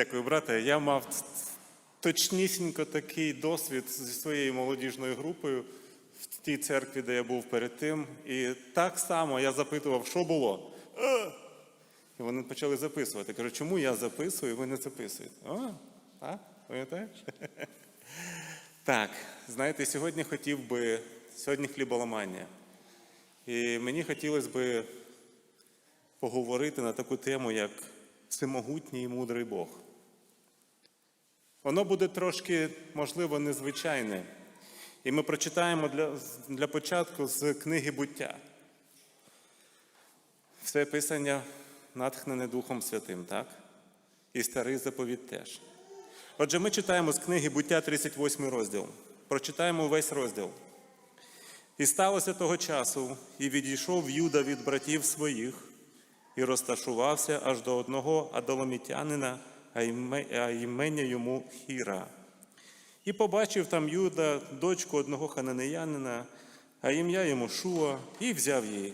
Дякую, брате. Я мав точнісінько такий досвід зі своєю молодіжною групою в тій церкві, де я був перед тим. І так само я запитував, що було. І вони почали записувати. Кажу, чому я записую, ви не записуєте? О, а? Пам'ятаєш? Так, знаєте, сьогодні хотів би, сьогодні хліболамання. І мені хотілося би поговорити на таку тему, як всемогутній і мудрий Бог. Воно буде трошки, можливо, незвичайне. І ми прочитаємо для, для початку з книги буття. Все писання натхнене Духом Святим, так? І старий заповіт теж. Отже, ми читаємо з книги буття 38 розділ. Прочитаємо весь розділ. І сталося того часу, і відійшов Юда від братів своїх, і розташувався аж до одного адоломітянина, а імення йому Хіра. І побачив там Юда дочку одного хананеянина, а ім'я йому Шуа, і взяв її,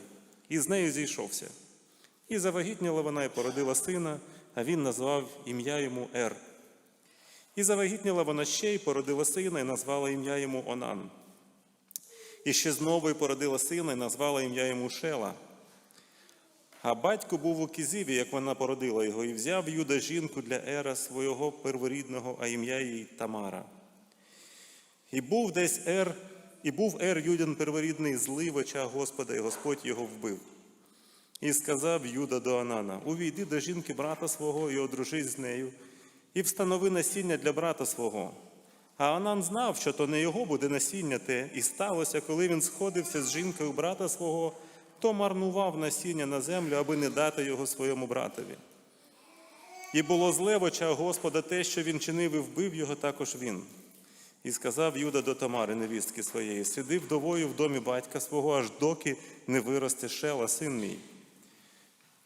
і з нею зійшовся. І завагітніла вона і породила сина, а він назвав ім'я йому Ер. І завагітніла вона ще й породила сина, і назвала ім'я йому Онан. І ще знову й породила сина, і назвала ім'я йому Шела. А батько був у Кізіві, як вона породила його, і взяв Юда жінку для Ера свого перворідного, а ім'я їй Тамара. І був десь Ер, і був Ер Юдин перворідний злий в очах Господа, і Господь його вбив. І сказав Юда до Анана: Увійди до жінки брата свого і одружись з нею, і встанови насіння для брата свого. А Анан знав, що то не його буде насіння те, і сталося, коли він сходився з жінкою брата свого, то марнував насіння на землю, аби не дати його своєму братові. І було зле в очах Господа те, що він чинив і вбив його також він. І сказав Юда до Тамари, невістки своєї, сиди вдовою в домі батька свого, аж доки не виросте шела, син мій.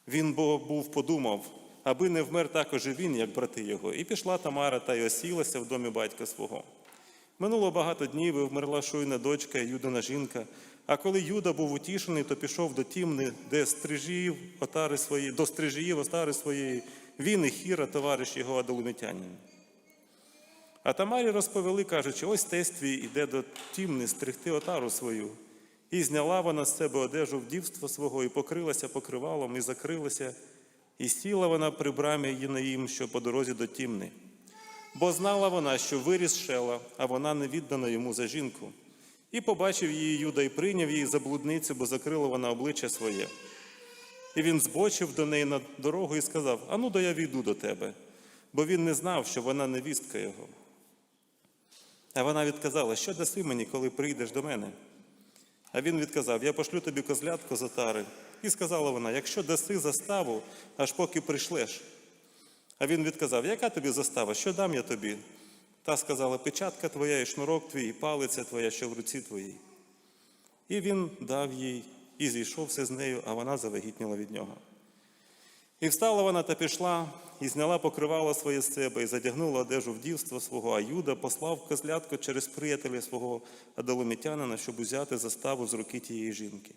Він бо був подумав, аби не вмер також і він, як брати його. І пішла Тамара та й осілася в домі батька свого. Минуло багато днів, і вмерла шуйна дочка Юдина жінка. А коли Юда був утішений, то пішов до Тімни, де стрижіїв отари свої, до стрижіїв отари своєї, він і Хіра, товариш його адоломітянин. А Тамарі розповіли, кажучи, ось тесть твій іде до Тімни стригти отару свою. І зняла вона з себе одежу вдівства свого, і покрилася покривалом, і закрилася, і сіла вона при брамі Єнаїм, що по дорозі до Тімни. Бо знала вона, що виріс шела, а вона не віддана йому за жінку. І побачив її Юда і прийняв її за блудницю, бо закрила вона обличчя своє. І він збочив до неї на дорогу і сказав: Ану, до я війду до тебе, бо він не знав, що вона невістка його. А вона відказала, що даси мені, коли прийдеш до мене? А він відказав: Я пошлю тобі козлятку з отари. І сказала вона: якщо даси заставу, аж поки прийшлеш. А він відказав: Яка тобі застава? Що дам я тобі? Та сказала: Печатка твоя, і шнурок твій, і палиця твоя, що в руці твоїй. І він дав їй і зійшовся з нею, а вона завагітніла від нього. І встала вона та пішла, і зняла покривало своє з себе, і задягнула одежу вдівства свого, а Юда послав козлятку через приятеля свого адоломітянина, щоб узяти заставу з руки тієї жінки.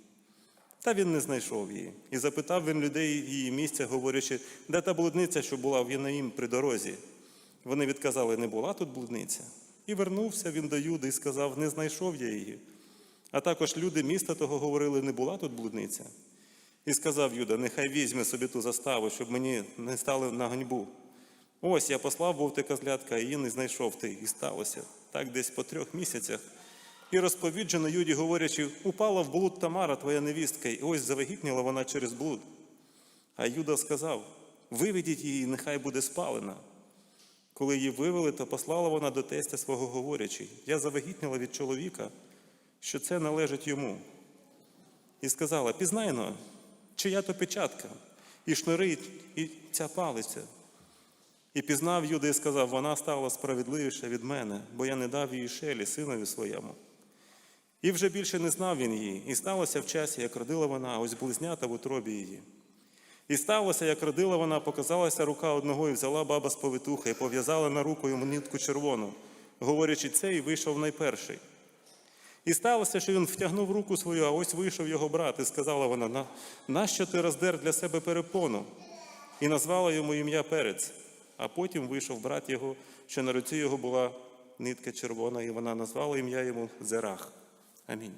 Та він не знайшов її. І запитав він людей її місця, говорячи, де та блудниця, що була в Янаїм при дорозі. Вони відказали, не була тут блудниця. І вернувся він до Юди і сказав, не знайшов я її. А також люди міста того говорили, не була тут блудниця. І сказав Юда, нехай візьме собі ту заставу, щоб мені не стали на ганьбу. Ось я послав був ти козлятка, а її не знайшов ти, і сталося. Так десь по трьох місяцях. І розповіджено Юді, говорячи, упала в блуд Тамара, твоя невістка, і ось завагітніла вона через блуд. А Юда сказав: виведіть її, нехай буде спалена. Коли її вивели, то послала вона до тестя свого говорячи, я завагітніла від чоловіка, що це належить йому. І сказала: пізнайно, чия то печатка, і шнури, і ця палиця. І пізнав Юда і сказав, вона стала справедливіша від мене, бо я не дав її шелі, синові своєму. І вже більше не знав він її, і сталося в часі, як родила вона, ось близнята в утробі її. І сталося, як родила вона, показалася рука одного, і взяла баба з повитуха, і пов'язала на руку йому нитку червону, говорячи це, і вийшов найперший. І сталося, що він втягнув руку свою, а ось вийшов його брат, і сказала вона: нащо ти роздер для себе перепону? І назвала йому ім'я Перець. А потім вийшов брат його, що на руці його була нитка червона, і вона назвала ім'я йому Зерах. Амінь.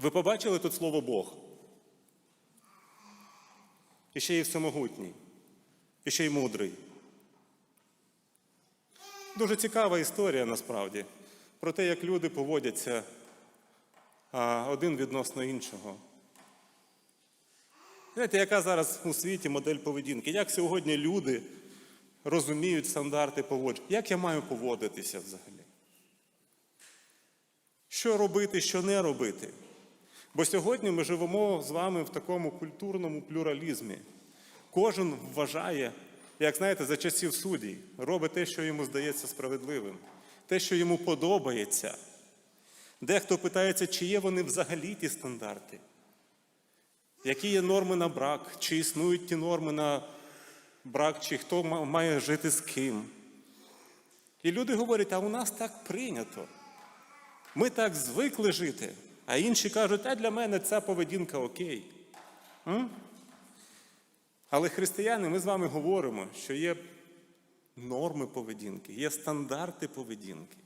Ви побачили тут слово Бог? І ще й всемогутній, і ще й мудрий. Дуже цікава історія насправді про те, як люди поводяться один відносно іншого. Знаєте, яка зараз у світі модель поведінки? Як сьогодні люди розуміють стандарти поводження? Як я маю поводитися взагалі? Що робити, що не робити? Бо сьогодні ми живемо з вами в такому культурному плюралізмі. Кожен вважає, як знаєте, за часів суддів, робить те, що йому здається справедливим, те, що йому подобається. Дехто питається, чи є вони взагалі ті стандарти, які є норми на брак, чи існують ті норми на брак, чи хто має жити з ким. І люди говорять, а у нас так прийнято. Ми так звикли жити. А інші кажуть, а для мене ця поведінка окей. М? Але християни, ми з вами говоримо, що є норми поведінки, є стандарти поведінки,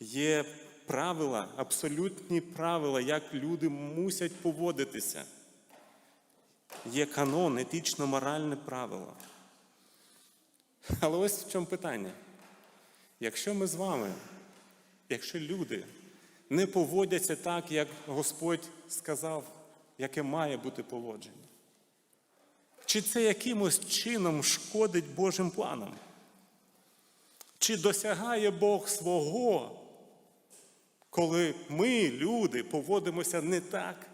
є правила, абсолютні правила, як люди мусять поводитися. Є канон, етично-моральне правило. Але ось в чому питання. Якщо ми з вами, якщо люди не поводяться так, як Господь сказав, яке має бути поводження, чи це якимось чином шкодить Божим планам? Чи досягає Бог свого, коли ми, люди, поводимося не так,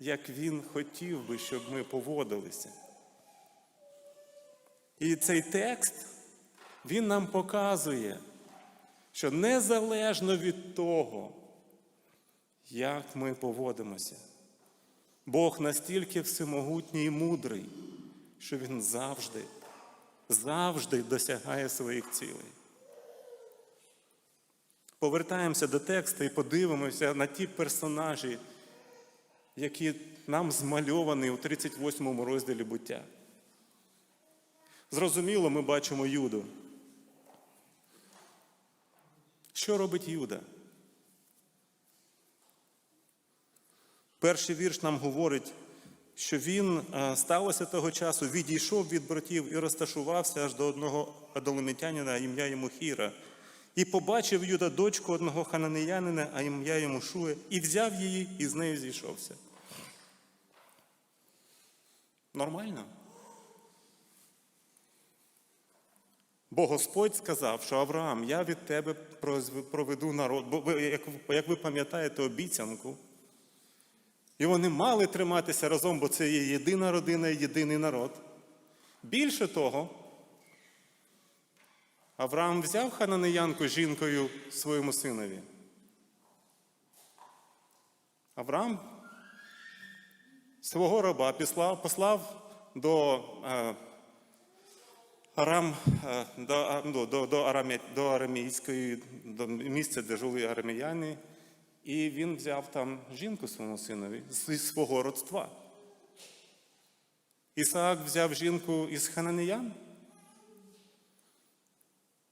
як Він хотів би, щоб ми поводилися? І цей текст, він нам показує, що незалежно від того, як ми поводимося, Бог настільки всемогутній і мудрий, що Він завжди, завжди досягає своїх цілей. Повертаємося до тексту і подивимося на ті персонажі, які нам змальовані у 38 розділі буття. Зрозуміло, ми бачимо Юду. Що робить Юда? Перший вірш нам говорить, що він е, сталося того часу, відійшов від братів і розташувався аж до одного адолемітянина, ім'я йому Хіра. І побачив Юда дочку одного хананеянина, а ім'я йому Шує, і взяв її, і з нею зійшовся. Нормально? Бо Господь сказав, що Авраам, я від тебе проведу народ. Бо як ви пам'ятаєте обіцянку, і вони мали триматися разом, бо це є єдина родина єдиний народ. Більше того, Авраам взяв хананеянку жінкою своєму синові. Авраам свого раба післав, послав до е, Арам, е, до, а, ну, до, до, арамі, до арамійської до місця, де жили араміяни, і він взяв там жінку своєму синові зі свого родства. Ісаак взяв жінку із хананеян.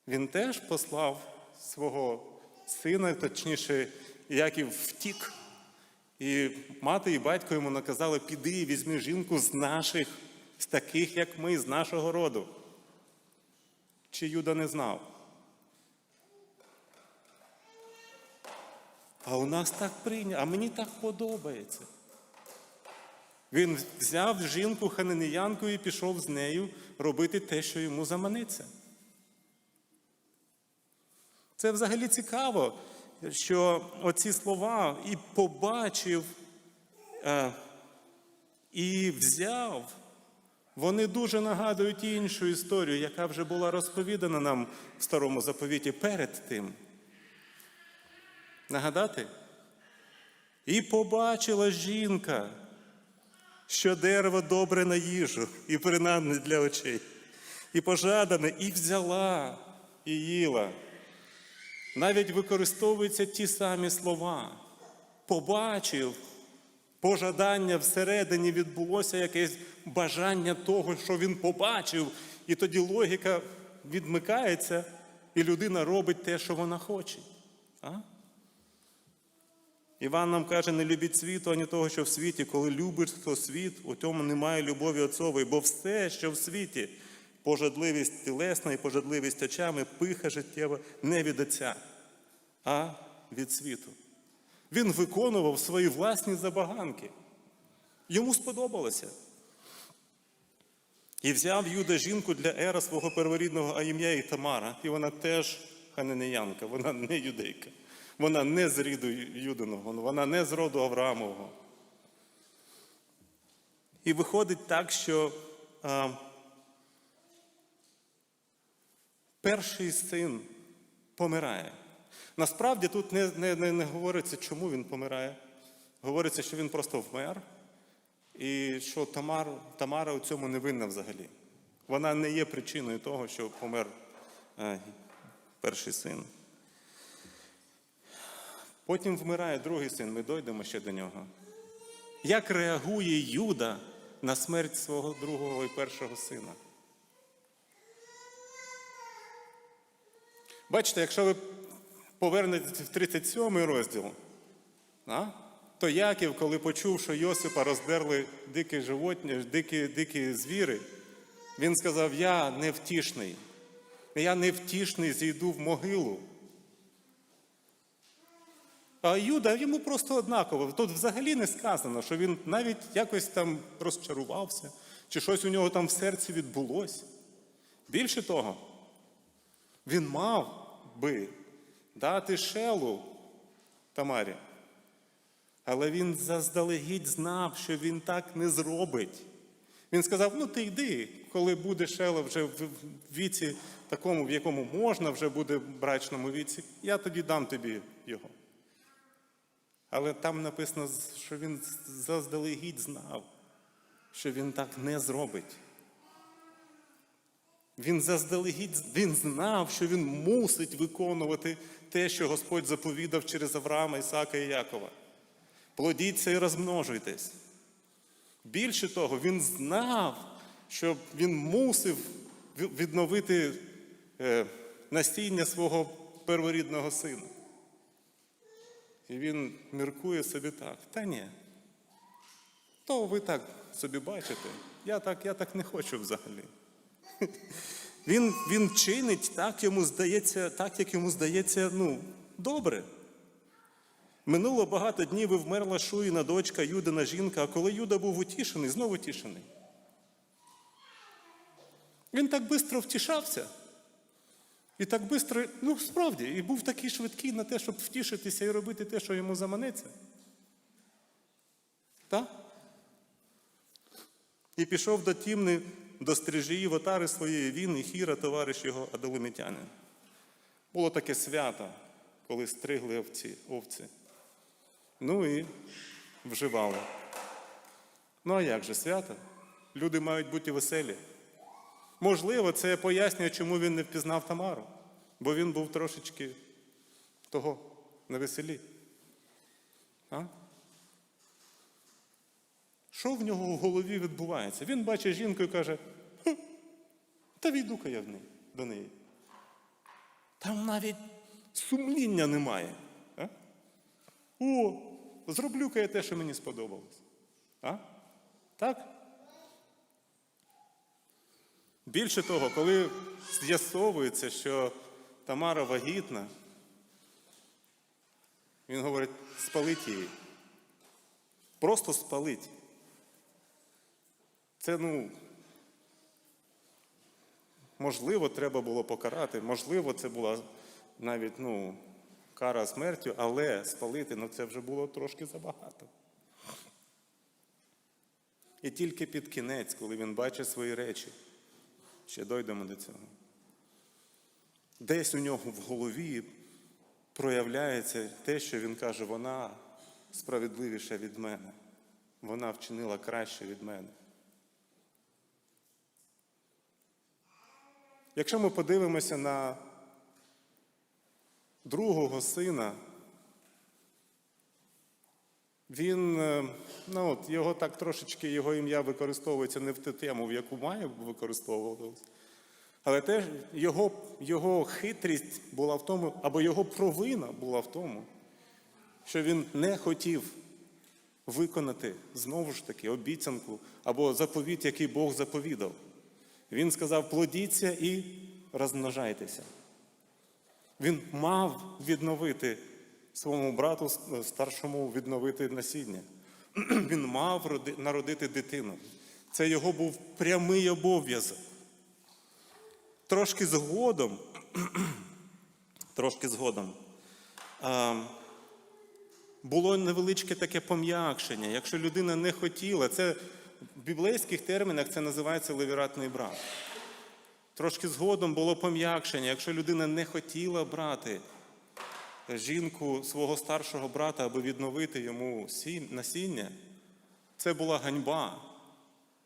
Він теж послав свого сина, точніше, Яків втік. І мати і батько йому наказали, піди і візьми жінку з наших, з таких, як ми, з нашого роду. Чи Юда не знав? А у нас так прийнято, а мені так подобається. Він взяв жінку хананеянку і пішов з нею робити те, що йому заманиться. Це взагалі цікаво, що оці слова і побачив, е, і взяв, вони дуже нагадують іншу історію, яка вже була розповідана нам в старому заповіті перед тим. Нагадати? І побачила жінка, що дерево добре на їжу і принадне для очей, і пожадане, і взяла, і їла. Навіть використовуються ті самі слова. Побачив, пожадання всередині відбулося якесь бажання того, що він побачив, і тоді логіка відмикається, і людина робить те, що вона хоче. А? Іван нам каже, не любіть світу, ані того, що в світі. Коли любиш хто світ, у тому немає любові отцової, бо все, що в світі, пожадливість тілесна і пожадливість очами, пиха життєва не від отця, а від світу. Він виконував свої власні забаганки. Йому сподобалося. І взяв Юда жінку для ера свого перворідного, а ім'я її Тамара. І вона теж ханенеянка, вона не юдейка. Вона не з ріду Юдиного, вона не з роду Авраамового. І виходить так, що а, перший син помирає. Насправді тут не, не, не, не говориться, чому він помирає. Говориться, що він просто вмер, і що Тамар, Тамара у цьому не винна взагалі. Вона не є причиною того, що помер е, перший син. Потім вмирає другий син, ми дойдемо ще до нього. Як реагує Юда на смерть свого другого і першого сина? Бачите, якщо ви повернетесь в 37 розділ, а, то Яків, коли почув, що Йосипа роздерли дикі животні, дикі, дикі звіри, він сказав: Я невтішний, я невтішний зійду в могилу. А Юда йому просто однаково. Тут взагалі не сказано, що він навіть якось там розчарувався, чи щось у нього там в серці відбулося. Більше того, він мав би дати шелу Тамарі. Але він заздалегідь знав, що він так не зробить. Він сказав: ну ти йди, коли буде шела вже в віці такому, в якому можна вже буде в брачному віці, я тоді дам тобі його. Але там написано, що він заздалегідь знав, що він так не зробить. Він заздалегідь він знав, що він мусить виконувати те, що Господь заповідав через Авраама, Ісака і Якова. Плодіться і розмножуйтесь. Більше того, він знав, що він мусив відновити е, настійня свого перворідного сина. І він міркує собі так. Та ні. То ви так собі бачите. Я так, я так не хочу взагалі. Він він чинить так, йому здається, так, як йому здається, ну, добре. Минуло багато днів і вмерла Шуїна дочка, Юдина жінка, а коли Юда був утішений, знову утішений. Він так швидко втішався. І так швидко, ну справді, і був такий швидкий на те, щоб втішитися і робити те, що йому заманеться. Так? І пішов до тімни, до стрижії отари своєї він і хіра, товариш його адоломітянин. Було таке свято, коли стригли овці. овці. Ну і вживали. Ну а як же свято? Люди мають бути веселі. Можливо, це пояснює, чому він не впізнав Тамару, бо він був трошечки того на веселі. А? Що в нього в голові відбувається? Він бачить жінку і каже, та війду-ка я в неї, до неї. Там навіть сумління немає. А? О, зроблю-ка я те, що мені сподобалось. А? Так? Більше того, коли з'ясовується, що Тамара вагітна, він говорить, спалить її. Просто спалить. Це, ну, можливо, треба було покарати, можливо, це була навіть ну, кара смертю, але спалити ну, це вже було трошки забагато. І тільки під кінець, коли він бачить свої речі, ще дойдемо до цього. Десь у нього в голові проявляється те, що він каже, вона справедливіша від мене. Вона вчинила краще від мене. Якщо ми подивимося на другого сина, він, е, ну, от, його так трошечки, його ім'я використовується не в ту тему, в яку має використовуватися. Але теж його, його хитрість була в тому, або його провина була в тому, що він не хотів виконати знову ж таки обіцянку або заповіт, який Бог заповідав. Він сказав: плодіться і розмножайтеся. Він мав відновити своєму брату е, старшому відновити насіння. Він мав народити дитину. Це його був прямий обов'язок. Трошки згодом, трошки згодом, було невеличке таке пом'якшення. Якщо людина не хотіла, це в біблейських термінах це називається левіратний брак. Трошки згодом було пом'якшення. Якщо людина не хотіла брати жінку свого старшого брата, аби відновити йому насіння, це була ганьба.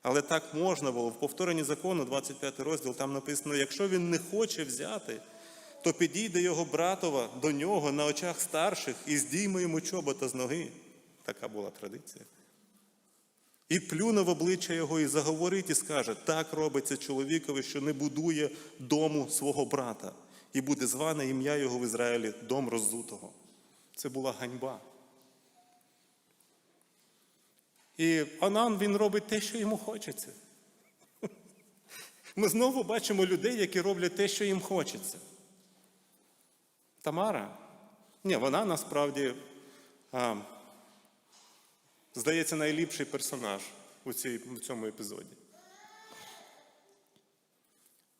Але так можна було. В повторенні закону, 25 розділ, там написано: якщо він не хоче взяти, то підійде його братова до нього на очах старших і здійме йому чобота з ноги. Така була традиція. І плюне в обличчя його і заговорить, і скаже: так робиться чоловікові, що не будує дому свого брата, і буде зване ім'я його в Ізраїлі дом роззутого. Це була ганьба. І Анан він робить те, що йому хочеться. Ми знову бачимо людей, які роблять те, що їм хочеться. Тамара? Ні, вона насправді, а, здається, найліпший персонаж у, цій, у цьому епізоді.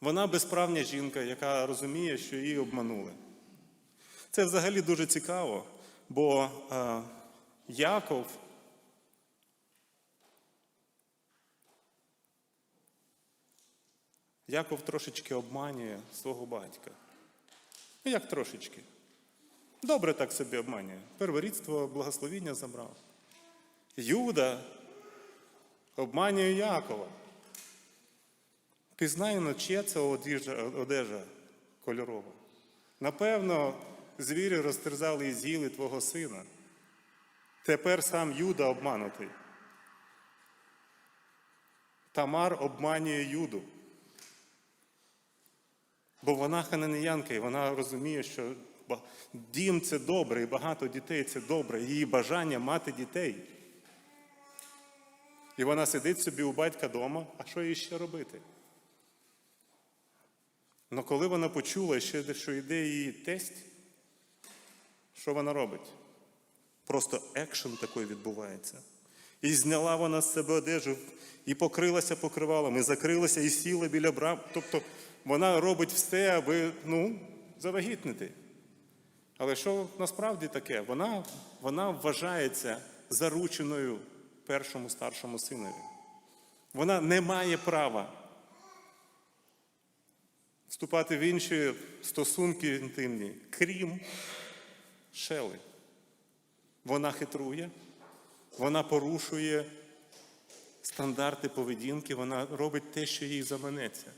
Вона безправня жінка, яка розуміє, що її обманули. Це взагалі дуже цікаво, бо а, Яков. Яков трошечки обманює свого батька. Ну, як трошечки. Добре так собі обманює. Перворідство, благословіння забрав. Юда обманює Якова. Пізнайно, чия це одежа, одежа кольорова. Напевно, звірі розтерзали і з'їли твого сина. Тепер сам Юда обманутий. Тамар обманює Юду. Бо вона хананеянка, і вона розуміє, що дім це добре, і багато дітей це добре, її бажання мати дітей. І вона сидить собі у батька вдома, а що їй ще робити? Але коли вона почула, ще, що йде її тесть, що вона робить? Просто екшен такий відбувається. І зняла вона з себе одежу, і покрилася покривалом, і закрилася, і сіла біля брам. Тобто вона робить все, аби ну, завагітнити. Але що насправді таке? Вона, вона вважається зарученою першому старшому синові. Вона не має права вступати в інші стосунки інтимні, крім шели. Вона хитрує, вона порушує стандарти поведінки, вона робить те, що їй заманеться.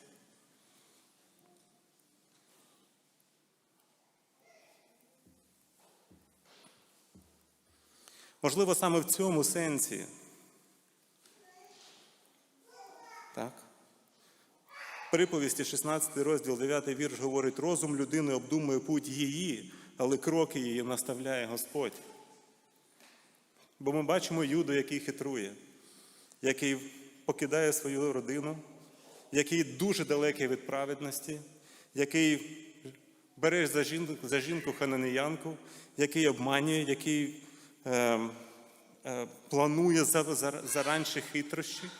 Можливо, саме в цьому сенсі. Приповісті, 16 розділ, 9 вірш говорить, розум людини обдумує путь її, але кроки її наставляє Господь. Бо ми бачимо Юду, який хитрує, який покидає свою родину, який дуже далекий від праведності, який бере за жінку, за жінку хананеянку, який обманює, який е, е, планує за, за, заранші хитрощі,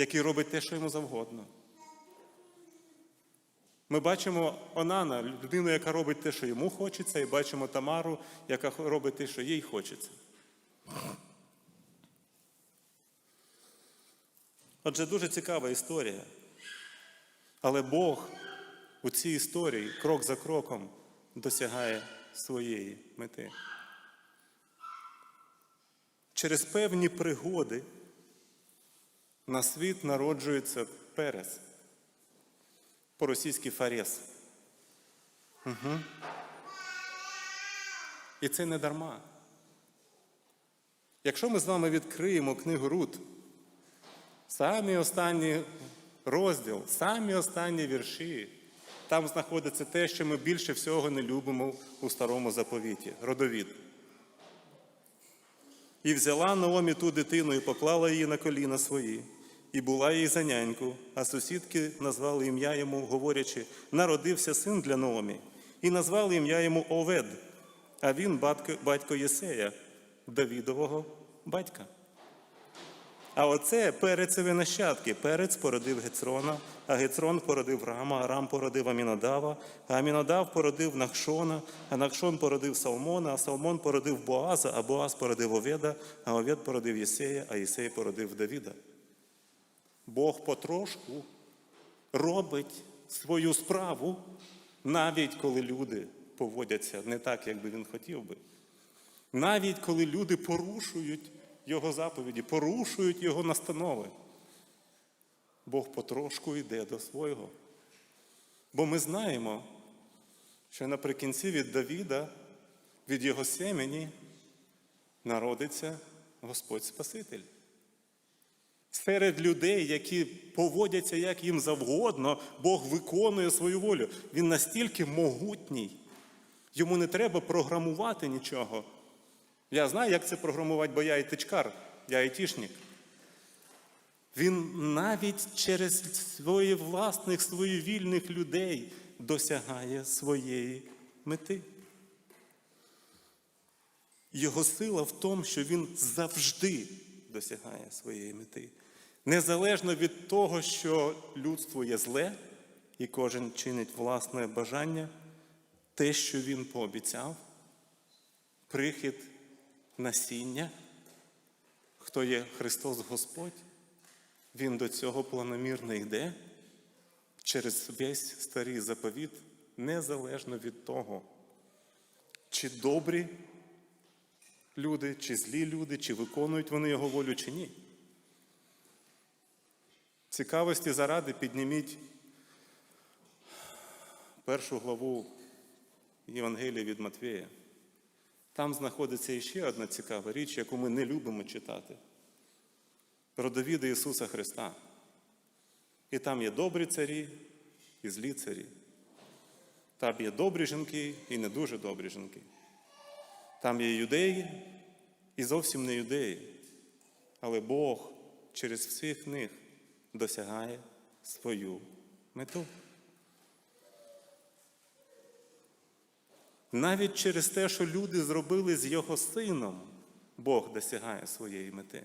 який робить те, що йому завгодно. Ми бачимо Онана, людину, яка робить те, що йому хочеться, і бачимо Тамару, яка робить те, що їй хочеться. Отже, дуже цікава історія. Але Бог у цій історії крок за кроком досягає своєї мети. Через певні пригоди на світ народжується Перес, по-російськи Фарес. Угу. І це не дарма. Якщо ми з вами відкриємо книгу Рут, самі останні розділ, самі останні вірші, там знаходиться те, що ми більше всього не любимо у старому заповіті родовід. І взяла Наомі ту дитину і поклала її на коліна свої, і була їй за няньку, а сусідки назвали ім'я йому, говорячи, народився син для Наомі, і назвали ім'я йому Овед, а він батько, батько Єсея, Давідового батька. А оце перецеві нащадки. Перець породив Гецрона, а Гецрон породив Рама, а Рам породив Амінадава, а Амінадав породив Нахшона, а Нахшон породив Салмона, а Салмон породив Боаза, а Боаз породив Оведа, а Овед породив Єсея, а Єсей породив Давіда. Бог потрошку робить свою справу, навіть коли люди поводяться не так, як би він хотів би. Навіть коли люди порушують його заповіді, порушують його настанови. Бог потрошку йде до свого. Бо ми знаємо, що наприкінці від Давіда, від його семені, народиться Господь Спаситель. Серед людей, які поводяться як їм завгодно, Бог виконує свою волю. Він настільки могутній. Йому не треба програмувати нічого. Я знаю, як це програмувати, бо я айтичкар, я айтішник. Він навіть через своїх власних, своєвільних людей досягає своєї мети. Його сила в тому, що він завжди досягає своєї мети. Незалежно від того, що людство є зле, і кожен чинить власне бажання, те, що він пообіцяв, прихід насіння, хто є Христос Господь, Він до цього планомірно йде через весь старий заповіт, незалежно від того, чи добрі люди, чи злі люди, чи виконують вони його волю, чи ні. Цікавості заради підніміть першу главу Євангелія від Матвія. Там знаходиться іще одна цікава річ, яку ми не любимо читати. Про Родовіди Ісуса Христа. І там є добрі царі і злі царі. Там є добрі жінки і не дуже добрі жінки. Там є юдеї і зовсім не юдеї. Але Бог через всіх них досягає свою мету. Навіть через те, що люди зробили з його сином, Бог досягає своєї мети.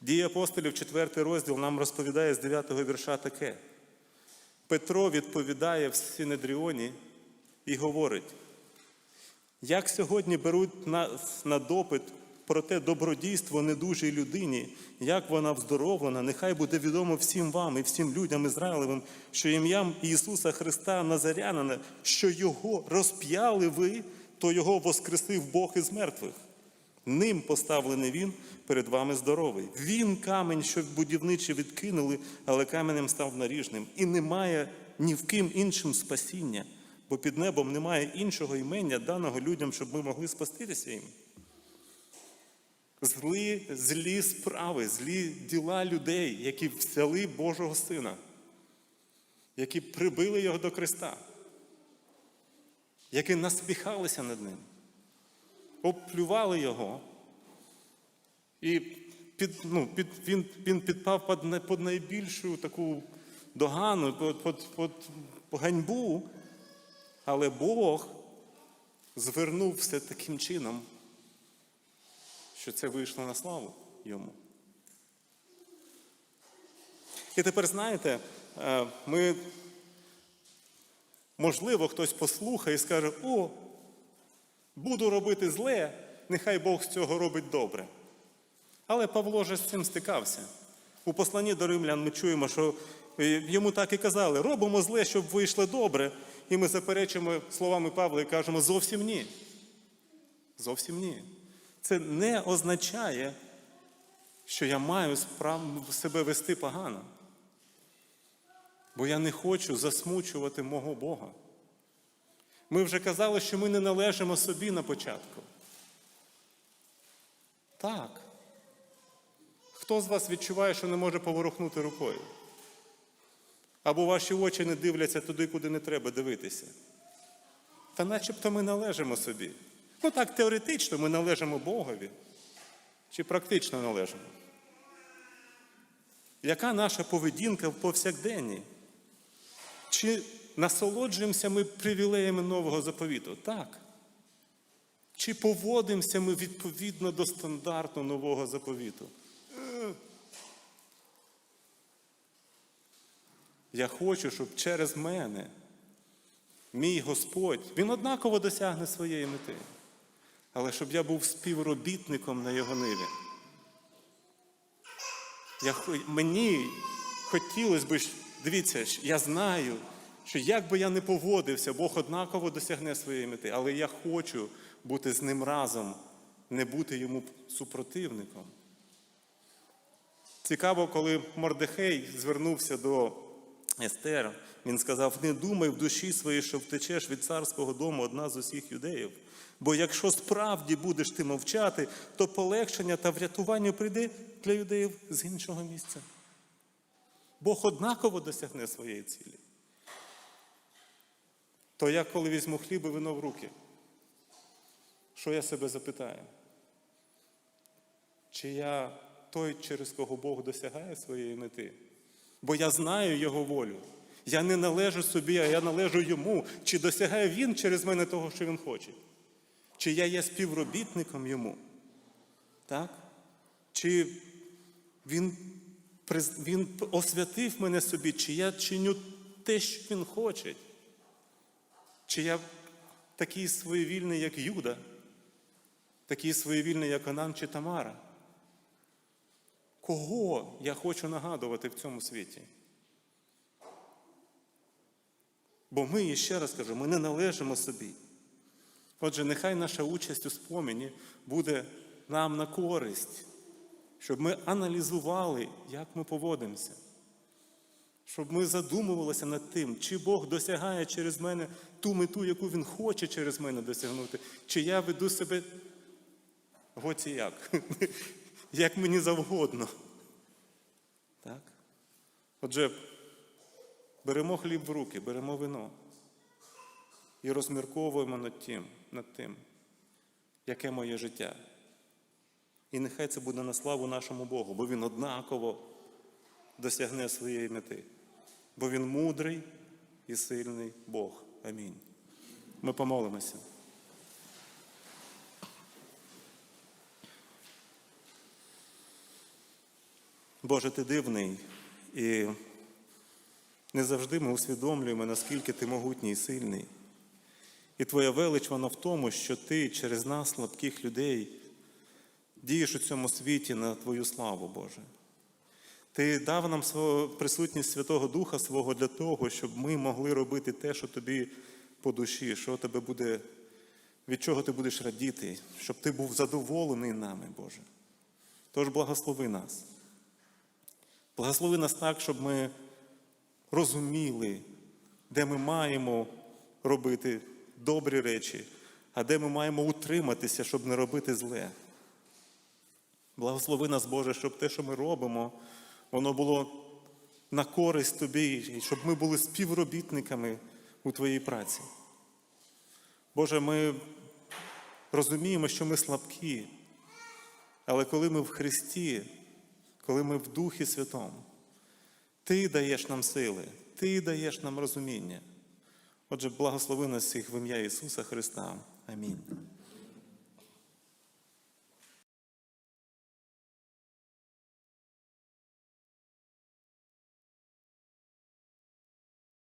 Дії апостолів, 4 розділ нам розповідає з 9 вірша таке. Петро відповідає в Синедріоні і говорить, як сьогодні беруть нас на допит про те добродійство недужій людині, як вона вздоровлена, нехай буде відомо всім вам і всім людям Ізраїлевим, що ім'ям Ісуса Христа Назарянина, що Його розп'яли ви, то Його воскресив Бог із мертвих. Ним поставлений він перед вами здоровий. Він камінь, що будівничі відкинули, але каменем став наріжним. І немає ні в ким іншим спасіння, бо під небом немає іншого імення, даного людям, щоб ми могли спаститися їм. Злі, злі справи, злі діла людей, які взяли Божого Сина, які прибили його до Христа, які насміхалися над ним, обплювали його. І під, ну, під, він, він підпав під, під найбільшу таку догану, під, під, під ганьбу, але Бог звернув все таким чином, що це вийшло на славу йому. І тепер знаєте, е, ми, можливо, хтось послухає і скаже, о, буду робити зле, нехай Бог з цього робить добре. Але Павло вже з цим стикався. У посланні до римлян ми чуємо, що е, йому так і казали: робимо зле, щоб вийшло добре. І ми заперечуємо словами Павла і кажемо зовсім ні. Зовсім ні. Це не означає, що я маю себе вести погано. Бо я не хочу засмучувати мого Бога. Ми вже казали, що ми не належимо собі на початку. Так. Хто з вас відчуває, що не може поворухнути рукою? Або ваші очі не дивляться туди, куди не треба дивитися? Та начебто ми належимо собі. Ну так, теоретично ми належимо Богові. Чи практично належимо? Яка наша поведінка в повсякденні? Чи насолоджуємося ми привілеями нового заповіту? Так. Чи поводимося ми відповідно до стандарту нового заповіту? Я хочу, щоб через мене мій Господь, Він однаково досягне своєї мети. Але щоб я був співробітником на його ниві. Я, мені хотілося б, дивіться, я знаю, що як би я не поводився, Бог однаково досягне своєї мети. Але я хочу бути з ним разом, не бути йому супротивником. Цікаво, коли Мордехей звернувся до Естер, він сказав: не думай в душі своїй, що втечеш від царського дому одна з усіх юдеїв. Бо якщо справді будеш ти мовчати, то полегшення та врятування прийде для юдеїв з іншого місця. Бог однаково досягне своєї цілі. То я, коли візьму хліб і вино в руки, що я себе запитаю? Чи я той, через кого Бог досягає своєї мети? Бо я знаю Його волю. Я не належу собі, а я належу йому. Чи досягає він через мене того, що він хоче? Чи я є співробітником йому? Так? Чи він, він освятив мене собі, чи я чиню те, що він хоче? Чи я такий своєвільний, як Юда, такий своєвільний, як Анан чи Тамара? Кого я хочу нагадувати в цьому світі? Бо ми, і ще раз кажу, ми не належимо собі. Отже, нехай наша участь у споміні буде нам на користь, щоб ми аналізували, як ми поводимося, щоб ми задумувалися над тим, чи Бог досягає через мене ту мету, яку Він хоче через мене досягнути, чи я веду себе гоці як, як мені завгодно. Так? Отже, беремо хліб в руки, беремо вино і розмірковуємо над тим, над тим, яке моє життя. І нехай це буде на славу нашому Богу, бо Він однаково досягне своєї мети. Бо Він мудрий і сильний Бог. Амінь. Ми помолимося. Боже, ти дивний, і не завжди ми усвідомлюємо, наскільки ти могутній і сильний. І твоя велич вона в тому, що ти через нас, слабких людей, дієш у цьому світі на Твою славу, Боже. Ти дав нам присутність Святого Духа свого для того, щоб ми могли робити те, що тобі по душі, що тебе буде, від чого ти будеш радіти, щоб ти був задоволений нами, Боже. Тож благослови нас. Благослови нас так, щоб ми розуміли, де ми маємо робити добрі речі, а де ми маємо утриматися, щоб не робити зле. Благослови нас, Боже, щоб те, що ми робимо, воно було на користь Тобі, і щоб ми були співробітниками у Твоїй праці. Боже, ми розуміємо, що ми слабкі, але коли ми в Христі, коли ми в Духі Святому, Ти даєш нам сили, Ти даєш нам розуміння. Отже, благослови нас всіх в ім'я Ісуса Христа. Амінь.